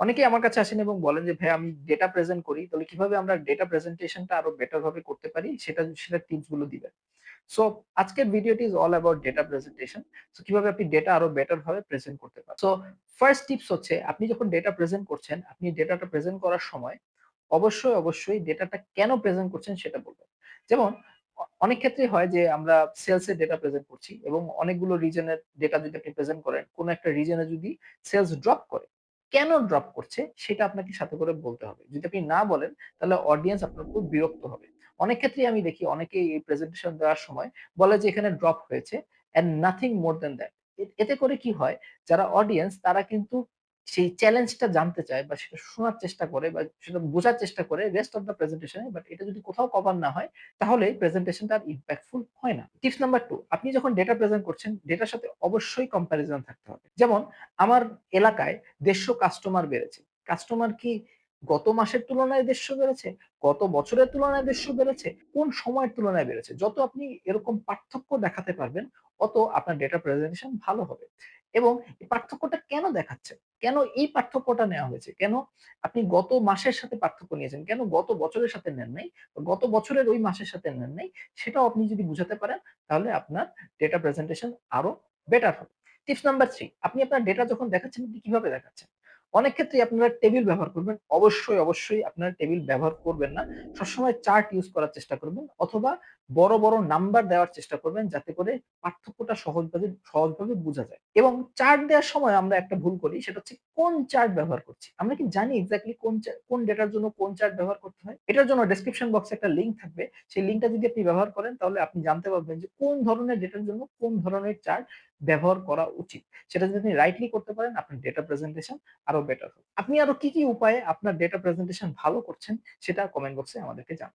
অনেকেই আমার কাছে আসেন এবং বলেন যে, "ভাই আমি ডেটা প্রেজেন্ট করি। তাহলে কীভাবে আমরা ডেটা প্রেজেন্টেশনটা আরও বেটার ভাবে করতে পারি সেটা সেটা টিপসগুলো দিবেন।" সো আজকের ভিডিওটি is all about data presentation. So কীভাবে আপনি ডেটা আরও বেটার ভাবে প্রেজেন্ট করতে পারেন। সো ফার্স্ট টিপস হচ্ছে আপনি যখন ডেটা প্রেজেন্ট করছেন, আপনি ডেটাটা প্রেজেন্ট করার সময় অবশ্যই, অবশ্যই ডেটাটা কেন প্রেজেন্ট করছেন সেটা বলবেন। যেমন অনেক ক্ষেত্রেই হয় যে আমরা সেলস এর ডেটা প্রেজেন্ট করছি এবং অনেকগুলো রিজন এর ডেটা যদি আপনি প্রেজেন্ট করেন, কোন একটা রিজনে যদি সেলস ড্রপ করে, কেন ড্রপ করছে সেটা আপনাকে সাথে করে বলতে হবে। যদি আপনি না বলেন, তাহলে অডিয়েন্স আপনার খুব বিরক্ত হবে। অনেক ক্ষেত্রে আমি দেখি অনেকে এই প্রেজেন্টেশন দেওয়ার সময় বলে যে, এখানে ড্রপ হয়েছে and nothing more than that. এতে করে কি হয় যারা অডিয়েন্স তারা কিন্তু সেই চ্যালেঞ্জটা জানতে চায় বা সেটা শোনার চেষ্টা করে বা সেটা বোঝার চেষ্টা করে rest of the presentation but এটা যদি কোথাও কভার না হয় তাহলে প্রেজেন্টেশনটা আর ইমপ্যাক্টফুল হয় না। টিপস নাম্বার 2 আপনি যখন ডেটা প্রেজেন্ট করছেন ডেটার সাথে অবশ্যই কম্পারিজন থাকতে হবে। যেমন আমার এলাকায় ১৫০ কাস্টমার বেড়েছে। কাস্টমার কি গত মাসের তুলনায় ১৫০ বেড়েছে? গত বছরের তুলনায় ১৫০ বেড়েছে? কোন সময়ের তুলনায় বেড়েছে? যত আপনি এরকম পার্থক্য দেখাতে পারবেন, অত আপনার ডেটা প্রেজেন্টেশন ভালো হবে। এবং এই পার্থক্যটা কেন দেখাচ্ছে কেন এই পার্থক্যটা নেওয়া হয়েছে? কেন আপনি গত মাসের সাথে পার্থক্য নিয়েছেন? কেন গত বছরের সাথে নেন নাই? গত বছরের ওই মাসের সাথে নেন নাই? সেটাও আপনি যদি বুঝাতে পারেন, তাহলে আপনার ডেটা প্রেজেন্টেশন আরও বেটার হবে। টিপস নাম্বার থ্রি আপনি আপনার ডেটা যখন দেখাচ্ছেন কীভাবে দেখাচ্ছেন? অনেক ক্ষেত্রেই আপনারা টেবিল ব্যবহার করবেন। অবশ্যই, অবশ্যই আপনারা টেবিল ব্যবহার করবেন না। সবসময় চার্ট ইউজ করার চেষ্টা করবেন অথবা বড়, বড় নাম্বার দেওয়ার চেষ্টা করবেন যাতে করে পার্থক্যটা সহজভাবে সহজভাবে বুঝা যায়। এবং চার্ট দেওয়ার সময় আমরা একটা ভুল করি সেটা হচ্ছে কোন চার্ট ব্যবহার করছি। আমরা কি জানি এক্সাক্টলি কোন কোন ডেটার জন্য কোন চার্ট ব্যবহার করতে হয়? এটার জন্য ডেসক্রিপশন বক্সে একটা লিঙ্ক থাকবে। সেই লিঙ্কটা যদি আপনি ব্যবহার করেন তাহলে আপনি জানতে পারবেন যে কোন ধরনের ডেটার জন্য কোন ধরনের চার্ট ব্যবহার করা উচিত। সেটা যদি আপনি রাইটলি করতে পারেন আপনার ডেটা প্রেজেন্টেশন আরও বেটার হবে। আপনি আরও কি, কি উপায়ে আপনার ডেটা প্রেজেন্টেশন ভালো করছেন সেটা কমেন্ট বক্সে আমাদেরকে জানান।